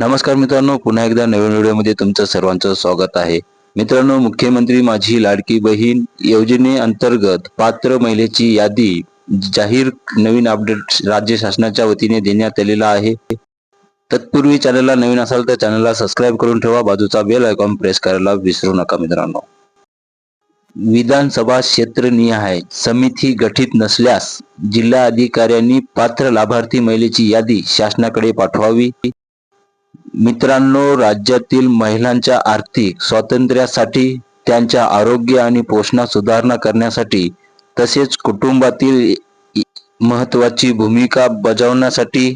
नमस्कार मित्रांनो पुन्हा एकदा नवीन व्हिडिओमध्ये तुमचं सर्वांचं स्वागत आहे. मित्रांनो मुख्यमंत्री माझी लाडकी बहीण योजनेअंतर्गत पात्र महिलेची यादी जाहीर नवीन अपडेट राज्य शासनाच्या वतीने देण्यात आलेला आहे. तत्पूर्वी चॅनलला नवीन असाल तर चॅनलला सबस्क्राईब करून ठेवा. बाजूचा बेल आयकॉन प्रेस करायला विसरू नका मित्रांनो. विधानसभा क्षेत्रनिहाय समिती गठीत नसल्यास जिल्हा अधिकाऱ्यांनी पात्र लाभार्थी महिलेची यादी शासनाकडे पाठवावी. मित्रांनो राज्यातील महिलांच्या आर्थिक स्वातंत्र्यासाठी त्यांच्या आरोग्य आणि पोषणात सुधारणा करण्यासाठी तसेच कुटुंबातील महत्वाची भूमिका बजावण्यासाठी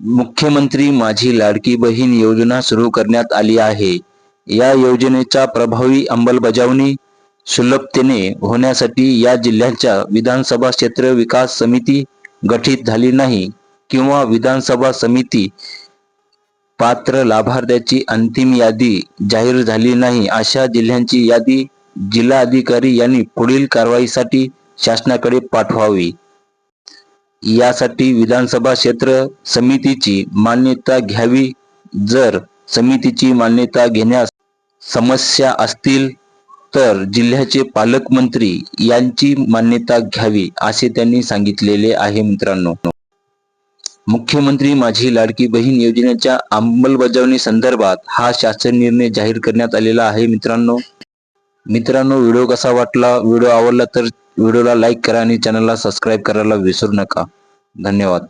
मुख्यमंत्री माझी लाडकी बहीण योजना सुरू करण्यात आली आहे. या योजनेच्या प्रभावी अंमलबजावणी सुलभतेने होण्यासाठी या जिल्ह्याच्या विधानसभा क्षेत्र विकास समिती गठीत झाली नाही किंवा विधानसभा समिती पात्र लाभार्थ्याची अंतिम यादी जाहीर झाली नाही अशा जिल्ह्यांची यादी जिल्हाधिकारी यांनी पुढील कारवाईसाठी शासनाकडे पाठवावी. यासाठी विधानसभा क्षेत्र समितीची मान्यता घ्यावी. जर समितीची मान्यता घेण्यास समस्या असतील तर जिल्ह्याचे पालकमंत्री यांची मान्यता घ्यावी असे त्यांनी सांगितलेले आहे मित्रांनो. मुख्यमंत्री माझी लाडकी बहीण योजनेच्या अंमलबजावणी संदर्भात हा शासन निर्णय जाहीर करण्यात आलेला आहे मित्रांनो. मित्रांनो व्हिडिओ कसा वाटला व्हिडिओ आवडला तर व्हिडिओला लाईक करा आणि चॅनलला सबस्क्राईब करायला विसरू नका. धन्यवाद.